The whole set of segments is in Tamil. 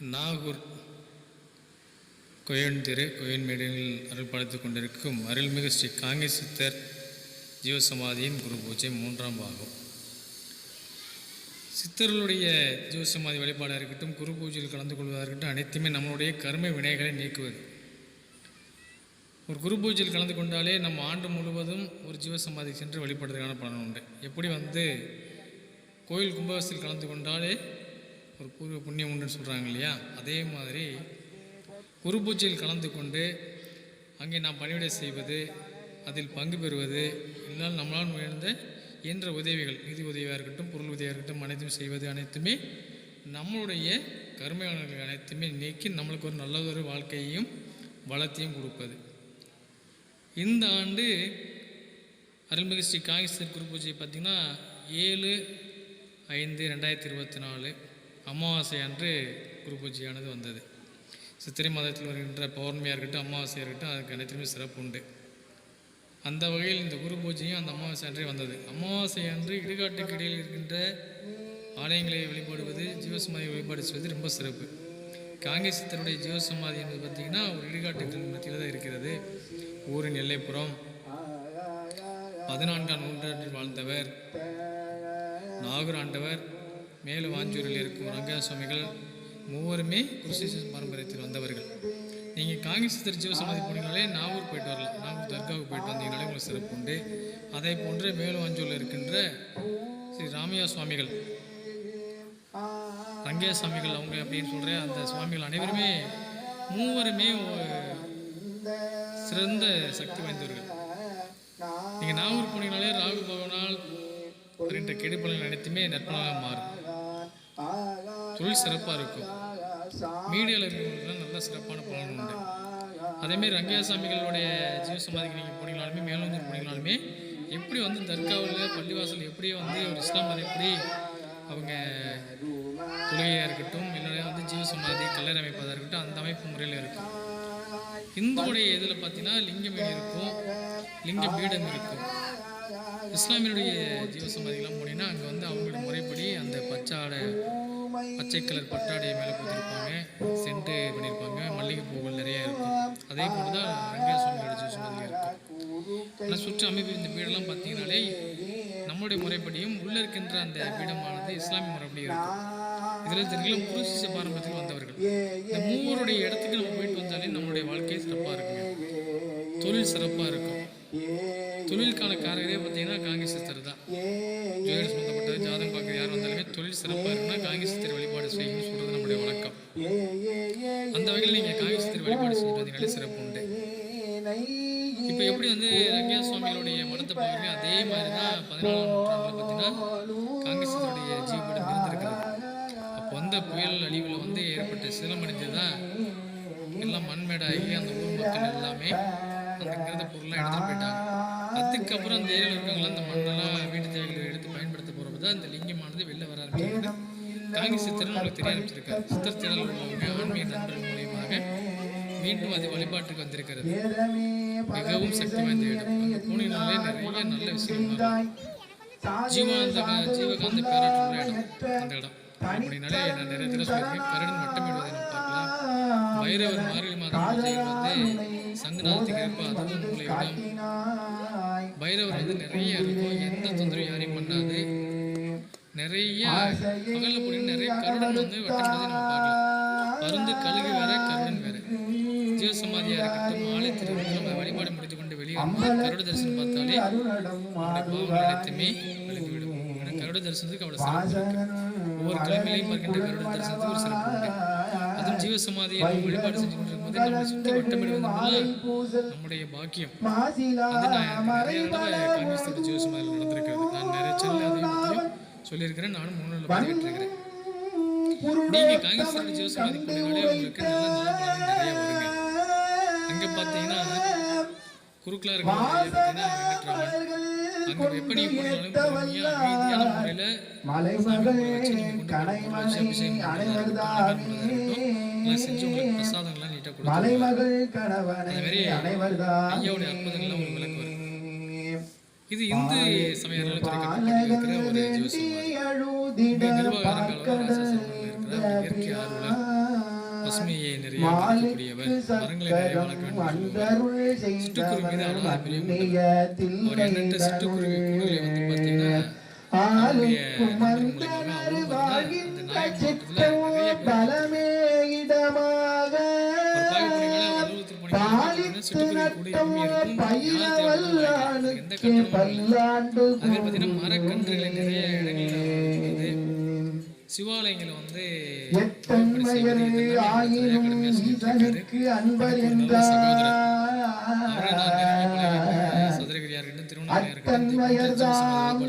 நாகூர் கொயன் திரு அருள் படைத்துக் கொண்டிருக்கும் அருள்மிகு ஸ்ரீ காங்கி சித்தர் ஜீவசமாதியின் குரு பூஜை மூன்றாம் பாகம். சித்தர்களுடைய ஜீவசமாதி வழிபாடாக இருக்கட்டும் குரு பூஜையில் கலந்து கொள்வதாக இருக்கட்டும் அனைத்துமே நம்மளுடைய கர்ம வினைகளை நீக்குவது. ஒரு குரு பூஜையில் கலந்து கொண்டாலே நம்ம ஆண்டு முழுவதும் ஒரு ஜீவசமாதி சென்று வழிபடுறதுக்கான பலன் உண்டு. எப்படி வந்து கோயில் கும்பாபிஷத்தில் கலந்து கொண்டாலே ஒரு பூர்வ புண்ணியம் உண்டுன்னு சொல்கிறாங்க இல்லையா? அதே மாதிரி குரு பூஜையில் கலந்து கொண்டு அங்கே நாம் பணிவிடை செய்வது அதில் பங்கு பெறுவது இதனால் நம்மளால் முயன்ற இயன்ற உதவிகள் நிதி உதவியாக இருக்கட்டும் பொருள் உதவியாக இருக்கட்டும் அனைத்தும் செய்வது அனைத்துமே நம்மளுடைய கருமையாளர்கள் அனைத்துமே நீக்கி நம்மளுக்கு ஒரு நல்லதொரு வாழ்க்கையையும் வளத்தையும் கொடுப்பது. இந்த ஆண்டு அருள்மிகு ஸ்ரீ காங்கேஸ்வர் குரு பூஜை பார்த்திங்கன்னா ஏழு ஐந்து ரெண்டாயிரத்தி இருபத்தி நாலு அமாவாசை அன்று குரு பூஜையானது வந்தது. சித்திரை மாதத்தில் வருகின்ற பௌர்ணமியாக இருக்கட்டும் அமாவாசையாக இருக்கட்டும் அதுக்கு அனைத்துமே சிறப்பு உண்டு. அந்த வகையில் இந்த குரு பூஜையும் அந்த அமாவாசை அன்றே வந்தது. அமாவாசை அன்று இடுகாட்டுக்கு இடையில் இருக்கின்ற ஆலயங்களை வழிபடுவது ஜீவசமாதியை வழிபாடு செய்வது ரொம்ப சிறப்பு. காங்கேசத்தருடைய ஜீவசமாதி என்பது பார்த்திங்கன்னா ஒரு இடுகாட்டுக்கு மத்தியில் தான் இருக்கிறது. ஊரின் எல்லைப்புறம். பதினான்காம் நூற்றாண்டில் வாழ்ந்தவர் நாகூர் ஆண்டவர். மேலும் வாஞ்சூரில் இருக்கும் ரங்கா சுவாமிகள் மூவருமே குருசேஷ பாரம்பரியத்தில் வந்தவர்கள். நீங்கள் காங்கேசத்தர் சமாதி போனீங்கனாலே நாகூர் போயிட்டு வரலாம். நாகூர் தர்காவுக்கு போயிட்டு வந்தீங்கனாலே உங்களுக்கு சிறப்பு உண்டு. அதே போன்று மேலும் வாஞ்சூரில் இருக்கின்ற ஸ்ரீ ராமையா சுவாமிகள். ரங்கையா சுவாமிகள் அவங்க அப்படின்னு சொல்கிற அந்த சுவாமிகள் அனைவருமே மூவருமே சிறந்த சக்தி வாய்ந்தவர்கள். நீங்கள் நாகூர் போனீங்கனாலே ராகு பகவனால் அப்படின்ற கெடுபலன் அனைத்துமே நற்பலாக மாறும். தொழில் சிறப்பாக இருக்கும். மீடியாவில் இருக்கிறவங்களுக்குலாம் நல்ல சிறப்பான பலன் உண்டு. அதேமாரி ரங்கையா சாமிகளுடைய ஜீவசமாதிக்கு நீங்கள் போனீங்களாலுமே மேலூந்தூர் போனீங்களாலுமே எப்படி வந்து தர்காவில் பள்ளிவாசல் எப்படி வந்து ஒரு இஸ்லாம் மதம் எப்படி அவங்க தொழுகையாக இருக்கட்டும் இல்லைனா வந்து ஜீவசமாதி கல்லறை அமைப்பதாக இருக்கட்டும் அந்த அமைப்பு முறையில் இருக்கும் இந்துவுடைய இதில் பார்த்தீங்கன்னா லிங்கம் இருக்கும் லிங்க பீடம் இருக்கும். இஸ்லாமியனுடைய ஜீவசமாதிகள்லாம் போனீங்கன்னா அங்கே வந்து அவங்களோட முறைப்படி அந்த பச்சாடை பச்சை கலர் பட்டாடையை மேலே போத்திருப்பாங்க சென்ட்டு பண்ணியிருப்பாங்க மல்லிகை பூக்கள் நிறைய இருக்கும். அதே போல தான் ரங்கையா அடிச்சு ஜீவசமாதி இருக்கும் ஆனால் சுற்று அமைப்பு இந்த பீடெல்லாம் பார்த்தீங்கன்னாலே நம்மளுடைய முறைப்படியும் உள்ளே இருக்கின்ற அந்த பீடமானது இஸ்லாமிய முறைப்படி இருக்கும். இதில் தெரிஞ்சுக்கலாம் குரு சிச பாரம்பரியத்தில் வந்தவர்கள். இந்த மூவருடைய இடத்துக்கு நம்ம போயிட்டு வந்தாலே நம்மளுடைய வாழ்க்கை சிறப்பாக இருக்குங்க. தொழில் சிறப்பாக இருக்கும். தொழிலுக்கான காரகரே பார்த்தீங்கன்னா காங்கிரஸ் தான். எப்படி வந்து ரங்கா சுவாமிகளுடைய மனத்தை பார்க்குறீங்க அதே மாதிரி தான் பதினாலாம் நூற்றாண்டில் பார்த்தீங்கன்னா காங்கேசத்தருடைய ஜீவபடம் இருந்திருக்கிறது. அப்போ வந்த புயல் அழிவில் வந்து ஏற்பட்ட சிலமடைஞ்சது தான் எல்லாம் மண்மேடாகி அந்த ஊர் மக்கள் எல்லாமே அங்கேருந்த பொருள்லாம் எடுத்துகிட்டு போயிட்டாங்க. அதுக்கப்புறம் அந்த ஏரியில் இருக்கவங்களாம் அந்த மண்ணெல்லாம் வீட்டு தேவைகளை எடுத்து பயன்படுத்த போகிறப்ப தான் இந்த லிங்கமானது வெளில வர ஆரம்பிச்சிருக்கு. காங்கி சித்தர் உங்களுக்கு தெரிய ஆரம்பிச்சிருக்காரு. சித்தர் திடல் உள்ளவங்க ஆன்மீக நண்பர்கள் மூலியமாக மீண்டும் அது வழிபாட்டுக்கு வந்திருக்கிறது. மிகவும் சக்தி வாய்ந்த இடம். அங்கே போனீங்கனாலே நிறைய நல்ல விஷயம் ஜீவானந்த ஜீவகாந்த இடம் அந்த இடம். அப்படின்னாலே நான் நிறைய தடவை சொல்லியிருக்கேன். கருடன் வட்டமிடுவதை நம்ம பார்க்கலாம். பைரவர் மார்கழி மாதம் பூஜைகள் வந்து சங்கநாதத்துக்கு அதுவும் உங்களை பைரவர் வந்து நிறைய இருக்கும் எந்த தொந்தரவும் யாரையும் பண்ணாது. நிறைய பகலில் போனீங்கன்னா நிறைய கருடன் வந்து வட்டமிடுவதை நம்ம பார்க்கலாம். பருந்து கழுகு வேற கருடன் வேற. இருக்கட்டும். ஆலயத்தில் இருக்கட்டும் நம்ம வழிபாடு முடித்து கொண்டு வெளியே வரும்போது கருட தரிசனம் பார்த்தாலே நம்முடைய பாவங்கள் அனைத்துமே விலகிவிடும் ஏன்னா கருட தரிசனத்துக்கு அவ்வளோ சிறப்பு இருக்கு. ஒவ்வொரு கிழமையிலையும் பார்க்கின்ற கருட தரிசனத்துக்கு ஒரு சிறப்பு உண்டு. அதுவும் ஜீவசமாதியை நம்ம வழிபாடு செஞ்சு கொண்டிருக்கும் போது நம்மளை சுற்றி நம்முடைய பாக்கியம். அது நான் நிறைய தடவை காங்கிரஸோட ஜீவசமாதியில் நடந்திருக்கிறது. நான் நிறைய செல்ல அதையும் சொல்லியிருக்கிறேன். நானும் முன்னில் பதிவிட்டிருக்கிறேன் நீங்கள் காங்கிரஸோட ஜீவசமாதி போனீங்களே உங்களுக்கு நல்ல நல்ல பலன் நிறைய பார்த்தீங்கன்னா குறுக்கலா இருக்கிற பார்த்தீங்கன்னா அங்கே எப்படி போனாலும் முறையில் செஞ்சு உங்களுக்கு பிரசாதங்கள்லாம் நீட்டாக அது மாதிரி ஐயாவுடைய அற்புதங்கள்லாம் உங்களுக்கு விளக்கு வரும் இது இந்து இருக்கிற ஒரு நிர்வாக பசுமையை நிறைய மரங்களை வளர்க்க வேண்டும். சிட்டுக்குருவி மீது பிரியம். அவர் எண்ணற்ற சிட்டுக்குருவி பார்த்தீங்கன்னா அவருடைய மரக்கன்றுகளை இடங்களில். சிவாலயங்களை வந்து புகைப்பட செய்வது இதெல்லாம் நிறைய கடுமையாக சொல்லிட்டு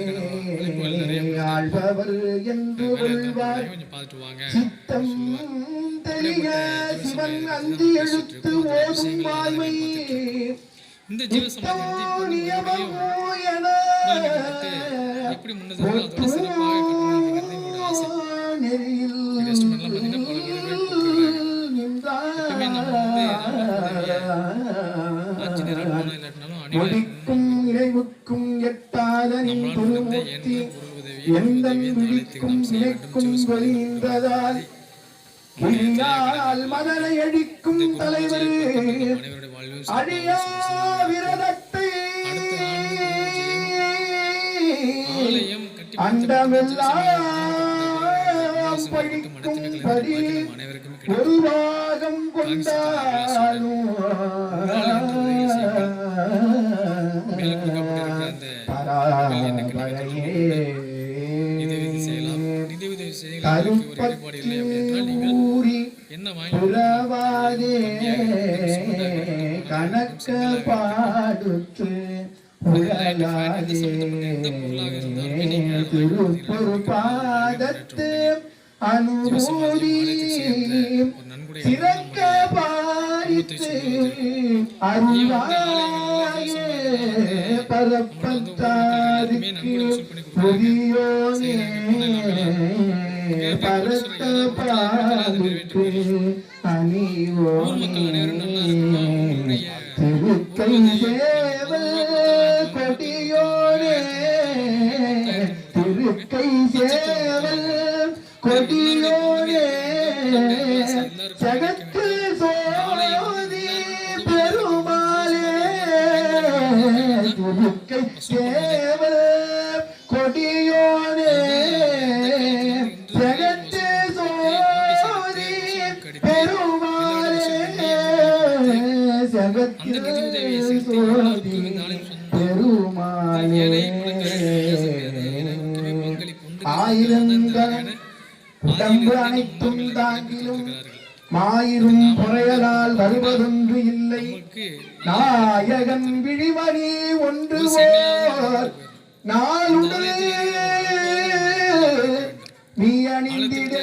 இருக்காரு. ஆழ்பவர் என்று கொள்வார் சித்தம் தெரிய சிவன் அந்தி எழுத்து ஓதும் இந்த எப்படி முன்னது அதோட சிறப்பாக பொருள் உதவி எந்த உதவி இந்த ஆலயத்துக்கு விழிக்கும் சிவசமாதி வெளிந்ததால் மதனை அழிக்கும் தலைவர் அழியா விரதத்தை அண்டமெல்லாம் ஒரு பாகம் கொண்டாலும் கணக்க பாடுத்து பாதத்து நன்கொடை சிறக்க பாரித்து அருளாயே பரப்பத்தாருக்கு புதியோனே. பரத்த பாடுத்து அணிவோனே திருக்கை சேவல் கொடியோனே திருக்கை சேவல் கொடியோனே ஆயிரங்கள் உடம்பு அனைத்தும் தாங்கிலும் மாயிரும் புறையலால் வருவதொன்று இல்லை நாயகன் விழிமணி ஒன்று நாளுடனே நீ அணிந்திட